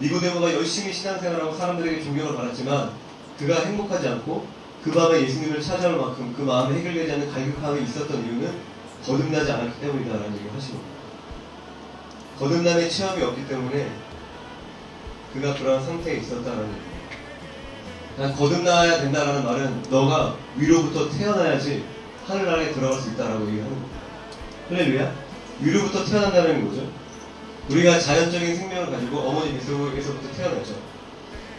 니고데모가 열심히 신앙생활하고 사람들에게 존경을 받았지만 그가 행복하지 않고 그 밤에 예수님을 찾아올 만큼 그 마음에 해결되지 않는 갈급함이 있었던 이유는 거듭나지 않았기 때문이다라는 얘기를 하시는 겁니다. 거듭남의 체험이 없기 때문에 그가 그러한 상태에 있었다라는 얘기입니다. 거듭나야 된다라는 말은 너가 위로부터 태어나야지 하늘나라에 들어갈 수 있다라고 얘기하는 겁니다. 할렐루야. 위로부터 태어난다는 게 뭐죠? 우리가 자연적인 생명을 가지고 어머니 뱃속에서부터 태어났죠.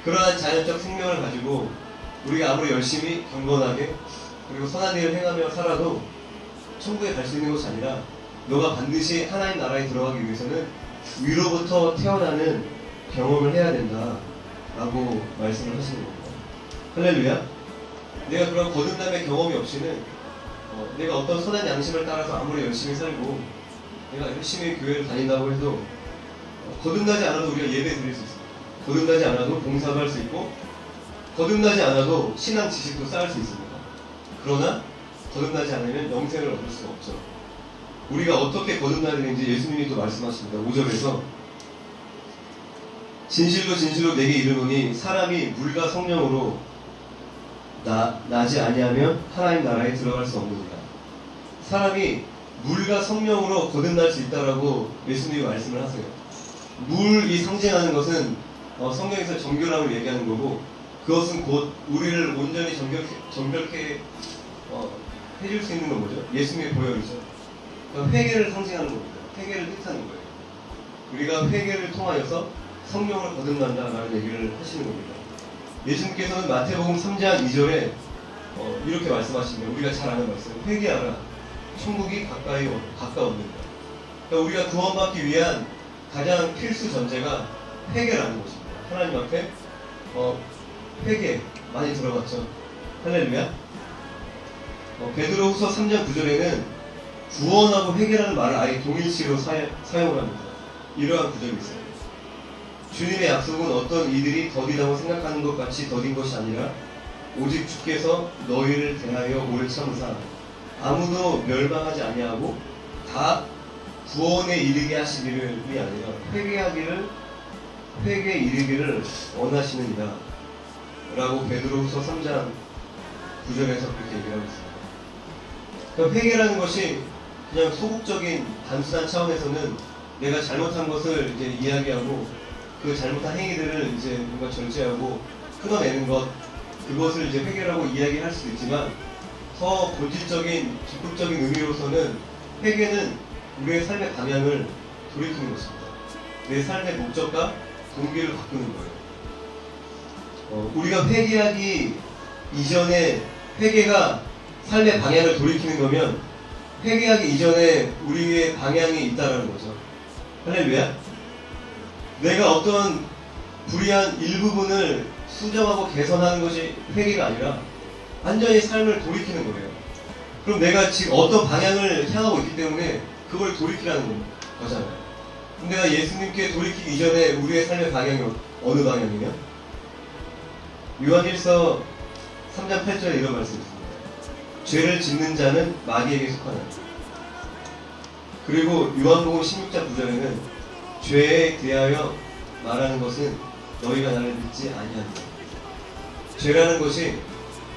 그러한 자연적 생명을 가지고 우리가 아무리 열심히 경건하게 그리고 선한 일을 행하며 살아도 천국에 갈 수 있는 것이 아니라 너가 반드시 하나님 나라에 들어가기 위해서는 위로부터 태어나는 경험을 해야 된다 라고 말씀을 하시는 겁니다. 할렐루야. 내가 그런 거듭남의 경험이 없이는 어, 내가 어떤 선한 양심을 따라서 아무리 열심히 살고 내가 열심히 교회를 다닌다고 해도 어, 거듭나지 않아도 우리가 예배 드릴 수 있습니다. 거듭나지 않아도 봉사도 할 수 있고 거듭나지 않아도 신앙 지식도 쌓을 수 있습니다. 그러나 거듭나지 않으면 영생을 얻을 수가 없죠. 우리가 어떻게 거듭나야 되는지 예수님이 또 말씀하십니다. 5절에서 진실로 진실로 내게 이르노니 사람이 물과 성령으로 나, 나지 아니하면 하나님 나라에 들어갈 수 없느니라. 사람이 물과 성령으로 거듭날 수 있다라고 예수님이 말씀을 하세요. 물이 상징하는 것은 어, 성경에서 정결함을 얘기하는 거고 그것은 곧 우리를 온전히 정결, 정결케 어, 해줄 수 있는 건 뭐죠? 예수님의 보혈이죠. 그러니까 회개를 상징하는 겁니다. 회개를 뜻하는 거예요. 우리가 회개를 통하여서 성령을 거듭난다라는 얘기를 하시는 겁니다. 예수님께서는 마태복음 3장 2절에 어, 이렇게 말씀하십니다. 우리가 잘 아는 말씀. 회개하라. 천국이 가까이 오- 가까웠느니라. 그러니까 우리가 구원받기 위한 가장 필수 전제가 회개라는 것입니다. 하나님 앞에 어, 회개 많이 들어봤죠. 할렐루야. 어, 베드로후서 3장 9절에는 구원하고 회개라는 말을 아예 동일시로 사, 사용을 합니다. 이러한 구절이 있어요. 주님의 약속은 어떤 이들이 더디다고 생각하는 것 같이 더딘 것이 아니라 오직 주께서 너희를 대하여 오래 참으사 아무도 멸망하지 아니하고 다 구원에 이르게 하시기를 이 아니라 회개하기를 회개에 이르기를 원하시느니라 라고 베드로후서 3장 9절에서 그렇게 얘기하고 있습니다. 그러니까 회개라는 것이 그냥 소극적인 단순한 차원에서는 내가 잘못한 것을 이제 이야기하고 그 잘못한 행위들을 이제 뭔가 절제하고 끊어내는 것 그것을 이제 회개라고 이야기할 수도 있지만 더 본질적인 적극적인 의미로서는 회개는 우리의 삶의 방향을 돌이키는 것입니다. 내 삶의 목적과 동기를 바꾸는 거예요. 어, 우리가 회개하기 이전에 회개가 삶의 방향을 돌이키는 거면 회개하기 이전에 우리의 방향이 있다는 거죠. 할렐루야. 내가 어떤 불의한 일부분을 수정하고 개선하는 것이 회개가 아니라 완전히 삶을 돌이키는 거예요. 그럼 내가 지금 어떤 방향을 향하고 있기 때문에 그걸 돌이키라는 거잖아요. 내가 예수님께 돌이키기 이전에 우리의 삶의 방향이 어느 방향이냐? 요한일서 3장 8절에 이런 말씀이 있습니다. 죄를 짓는 자는 마귀에게 속하다. 그리고 요한복음 16장 9절에는 죄에 대하여 말하는 것은 너희가 나를 믿지 아니한다. 죄라는 것이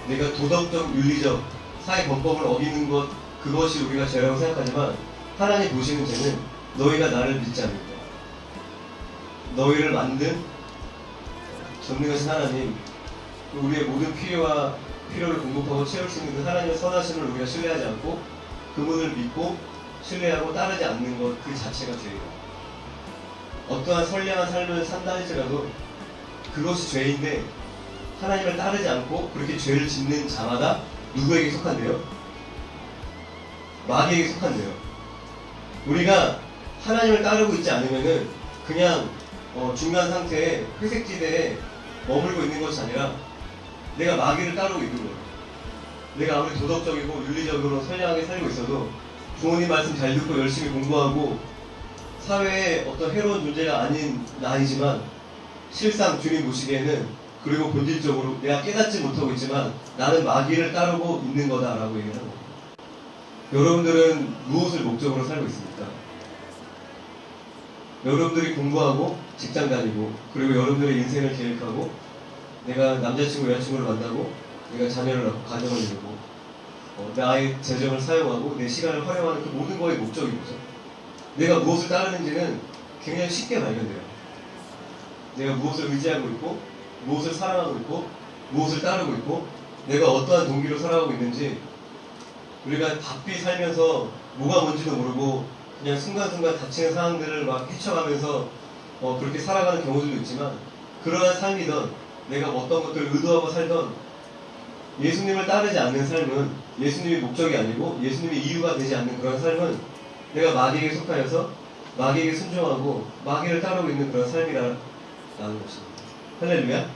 내가 도덕적, 윤리적, 사회 범법을 어기는 것 그것이 우리가 죄라고 생각하지만 하나님 보시는 죄는 너희가 나를 믿지 않는다. 너희를 만든 전능하신 하나님 우리의 모든 필요와 필요를 공급하고 채울 수 있는 그 하나님의 선하심을 우리가 신뢰하지 않고 그분을 믿고 신뢰하고 따르지 않는 것 그 자체가 죄예요. 어떠한 선량한 삶을 산다 할지라도 그것이 죄인데 하나님을 따르지 않고 그렇게 죄를 짓는 자마다 누구에게 속한대요? 마귀에게 속한대요. 우리가 하나님을 따르고 있지 않으면은 그냥 어, 중간 상태에 회색지대에 머물고 있는 것이 아니라 내가 마귀를 따르고 있는 거예요. 내가 아무리 도덕적이고 윤리적으로 선량하게 살고 있어도 부모님 말씀 잘 듣고 열심히 공부하고 사회에 어떤 해로운 존재가 아닌 나이지만 실상 주님 보시기에는 그리고 본질적으로 내가 깨닫지 못하고 있지만 나는 마귀를 따르고 있는 거다라고 얘기하는 겁니다. 여러분들은 무엇을 목적으로 살고 있습니까? 여러분들이 공부하고 직장 다니고 그리고 여러분들의 인생을 계획하고 내가 남자친구 여자친구를 만나고 내가 자녀를 낳고 가정을 이루고 어, 나의 재정을 사용하고 내 시간을 활용하는 그 모든 거의 목적이 뭐죠? 내가 무엇을 따르는지는 굉장히 쉽게 발견돼요. 내가 무엇을 의지하고 있고 무엇을 사랑하고 있고 무엇을 따르고 있고 내가 어떠한 동기로 살아가고 있는지 우리가 바삐 살면서 뭐가 뭔지도 모르고 그냥 순간순간 닥치는 상황들을 막 헤쳐가면서 어, 그렇게 살아가는 경우들도 있지만 그러한 삶이던 내가 어떤 것들을 의도하고 살던 예수님을 따르지 않는 삶은 예수님이 목적이 아니고 예수님이 이유가 되지 않는 그런 삶은 내가 마귀에게 속하여서 마귀에게 순종하고 마귀를 따르고 있는 그런 삶이라는 것입니다. 할렐루야.